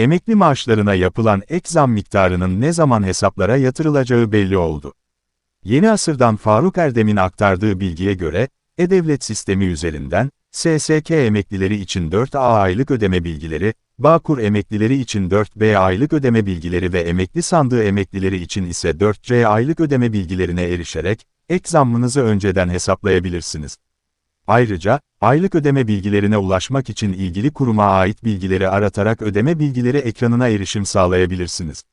Emekli maaşlarına yapılan ek zam miktarının ne zaman hesaplara yatırılacağı belli oldu. Yeni Asır'dan Faruk Erdem'in aktardığı bilgiye göre, E-Devlet sistemi üzerinden, SSK emeklileri için 4A aylık ödeme bilgileri, Bağkur emeklileri için 4B aylık ödeme bilgileri ve emekli sandığı emeklileri için ise 4C aylık ödeme bilgilerine erişerek, ek zammınızı önceden hesaplayabilirsiniz. Ayrıca, aylık ödeme bilgilerine ulaşmak için ilgili kuruma ait bilgileri aratarak ödeme bilgileri ekranına erişim sağlayabilirsiniz.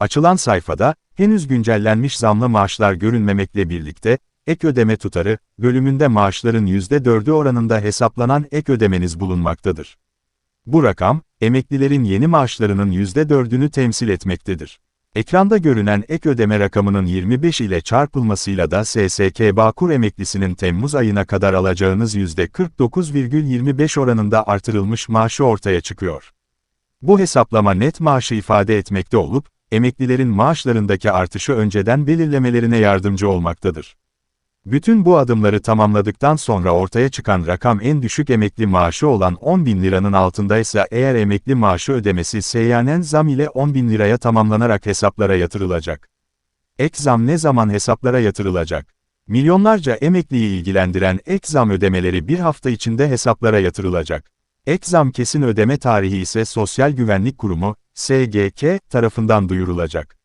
Açılan sayfada, henüz güncellenmiş zamlı maaşlar görünmemekle birlikte, ek ödeme tutarı, bölümünde maaşların %4'ü oranında hesaplanan ek ödemeniz bulunmaktadır. Bu rakam, emeklilerin yeni maaşlarının %4'ünü temsil etmektedir. Ekranda görünen ek ödeme rakamının 25 ile çarpılmasıyla da SSK Bağkur emeklisinin Temmuz ayına kadar alacağınız %49,25 oranında artırılmış maaşı ortaya çıkıyor. Bu hesaplama net maaşı ifade etmekte olup, emeklilerin maaşlarındaki artışı önceden belirlemelerine yardımcı olmaktadır. Bütün bu adımları tamamladıktan sonra ortaya çıkan rakam en düşük emekli maaşı olan 10 bin liranın altındaysa eğer emekli maaşı ödemesi seyyanen zam ile 10 bin liraya tamamlanarak hesaplara yatırılacak. Ek zam ne zaman hesaplara yatırılacak? Milyonlarca emekliyi ilgilendiren ek zam ödemeleri bir hafta içinde hesaplara yatırılacak. Ek zam kesin ödeme tarihi ise Sosyal Güvenlik Kurumu, SGK, tarafından duyurulacak.